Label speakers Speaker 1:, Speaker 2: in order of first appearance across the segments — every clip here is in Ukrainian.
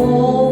Speaker 1: Oh.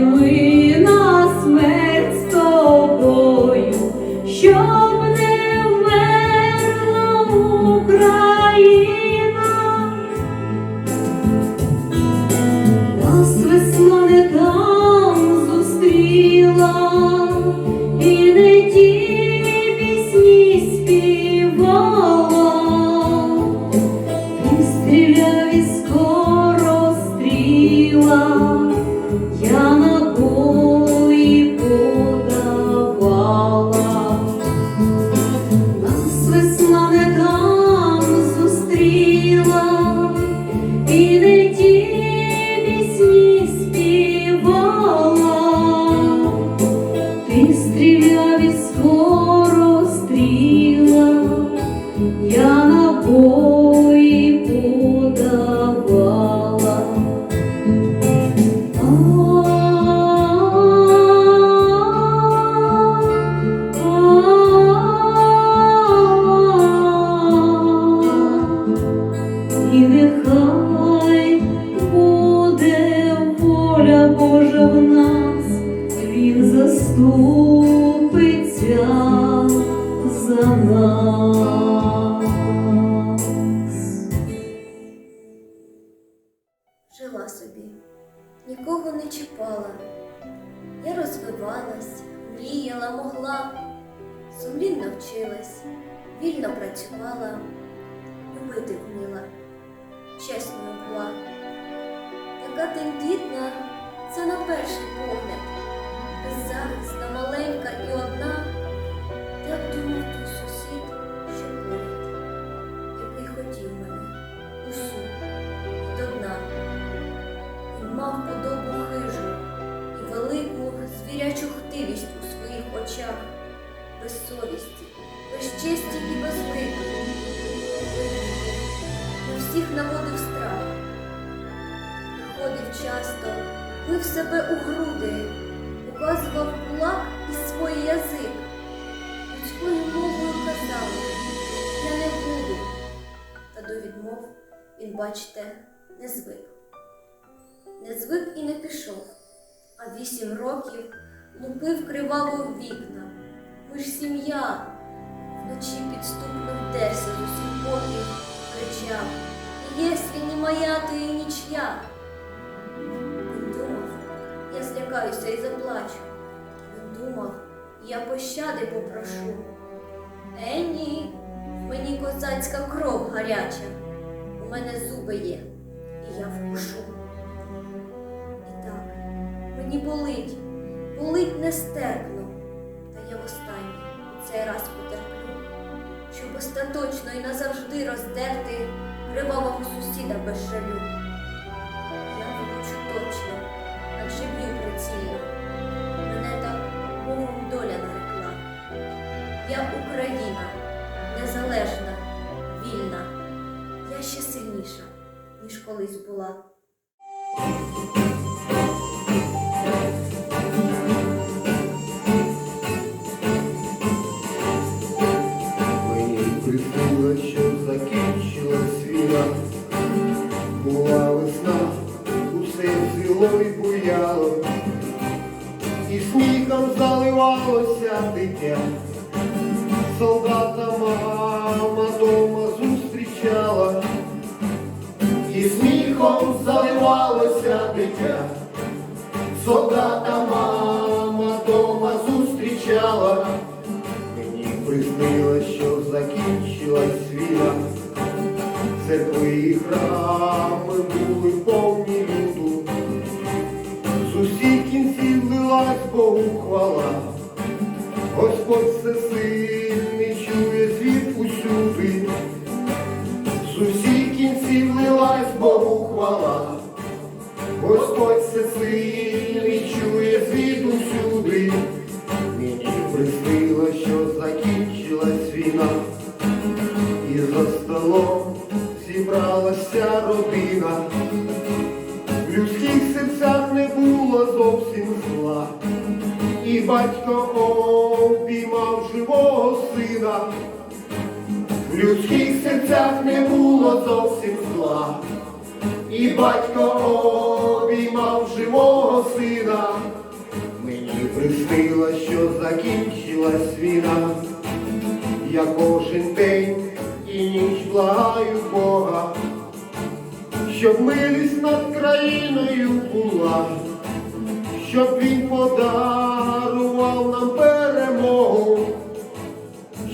Speaker 1: Стали ми воля Божа в нас, Він заступиться за нас.
Speaker 2: Жила собі, нікого не чіпала. Я розвивалась, мріяла, могла, сумлінно вчилась, вільно працювала, любити вміла, чесною була. Така тендітна, це на перший погляд, беззахисна, маленька і одна, так думав той сусід, що поряд, який хотів мене усю до дна. Він мав подобу хижу і велику звірячу хтивість у своїх очах, без совісті, без честі і без лику. Всіх наводив страх. Приходив часто, бив себе у груди, показував кулак і свій язик. Людською мовою казав, я не буду. Та до відмов він, бачите, не звик. Не звик і не пішов, а вісім років лупив криваво в вікна. Ми ж сім'я. Вночі підступно вдерся з усіх боків, кричав Єсві не моя, то і нічия. Злякаюся і заплачу. Він думав, я пощади попрошу. Е, ні, мені козацька кров гаряча. У мене зуби є, і я вкушу. І так, мені болить, болить нестерпно, та я востаннє цей раз потерплю, щоб остаточно і назавжди роздерти кривавого сусіда без жалю. Я Україна незалежна, вільна, я ще сильніша, ніж колись була.
Speaker 3: Мені прикула, що закінчилась війна, була весна, усе цвіло і буяло, і сміхом заливалося дитя. Солдата мама дома зустрічала, і сміхом заливалося дитя. Солдата мама дома зустрічала, мені приснилось, що закінчилась війна. Церкви і храми були повні люду, з усіх кінців лилась Богу хвала. Господь всесильний і батько обіймав живого сина. Мені приснило, що закінчилась війна. Я кожен день і ніч благаю Бога, щоб милість над країною була, щоб він подарував нам перемогу,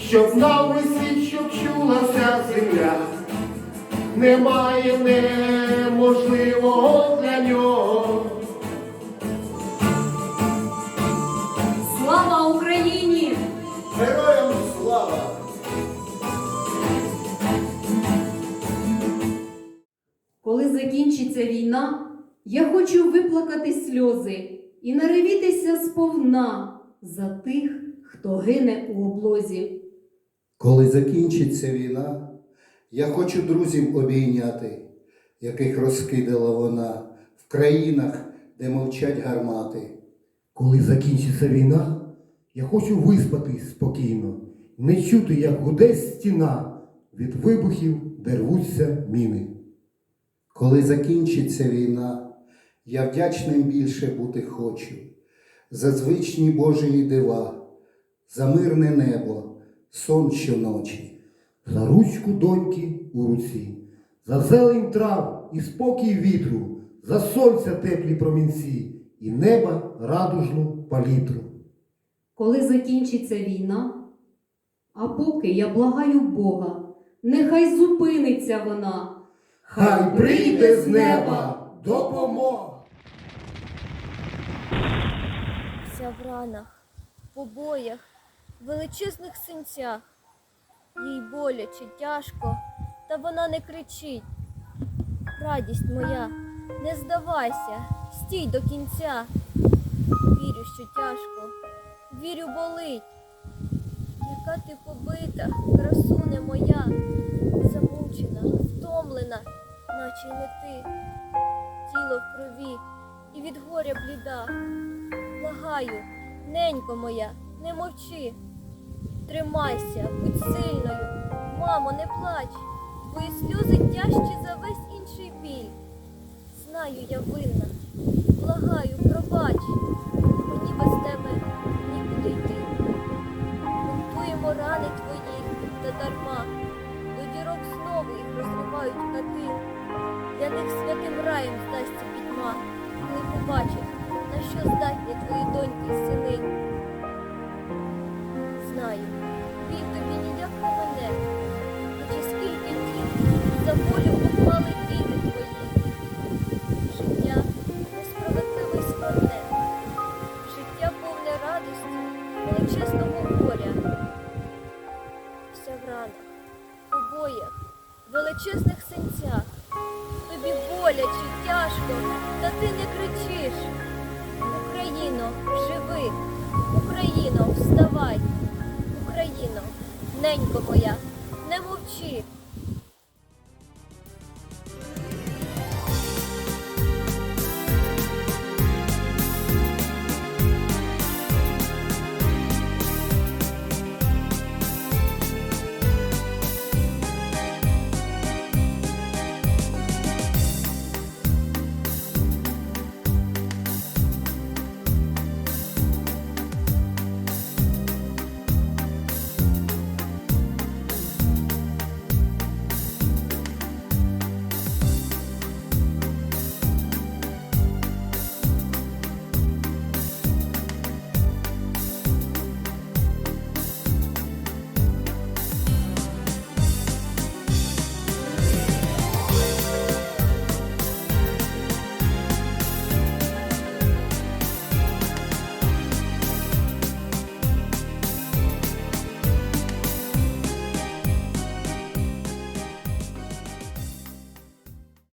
Speaker 3: щоб на висі, щоб чулася земля, немає неможливого для нього.
Speaker 1: Слава Україні!
Speaker 3: Героям слава!
Speaker 1: Коли закінчиться війна, я хочу виплакати сльози і наривітися сповна за тих, хто гине у облозі.
Speaker 4: Коли закінчиться війна, я хочу друзів обійняти, яких розкидала вона в країнах, де мовчать гармати.
Speaker 5: Коли закінчиться війна, я хочу виспатись спокійно, не чути, як гуде стіна від вибухів, де рвуться міни.
Speaker 4: Коли закінчиться війна, я вдячним більше бути хочу за звичні Божої дива, за мирне небо, сон щоночі.
Speaker 5: За ручку доньки у руці, за зелень трав і спокій вітру, за сонця теплі промінці і неба радужну палітру.
Speaker 1: Коли закінчиться війна, а поки я благаю Бога, нехай зупиниться вона.
Speaker 5: Хай прийде з неба допомога.
Speaker 2: Вся в ранах, побоях, величезних синцях. Їй боляче, тяжко, та вона не кричить. Радість моя, не здавайся, стій до кінця. Вірю, що тяжко, вірю, болить. Яка ти побита, красуне моя, замучена, втомлена, наче не ти. Тіло в крові і від горя бліда. Благаю, ненько моя, не мовчи. Тримайся, будь сильною, мамо, не плач, твої сльози тяжчі за весь інший біль. Знаю, я винна, благаю, пробач, мені без тебе нікуди йти. Бунтуємо рани твої та дарма, до дірок знову їх розривають кати. Для них святим раєм здасться пітьма, коли побачать, на що здатні твої доньки й сини. Тяжко, та ти не кричиш. Україно, живи, Україно, вставай, Україно, ненько моя, не мовчи.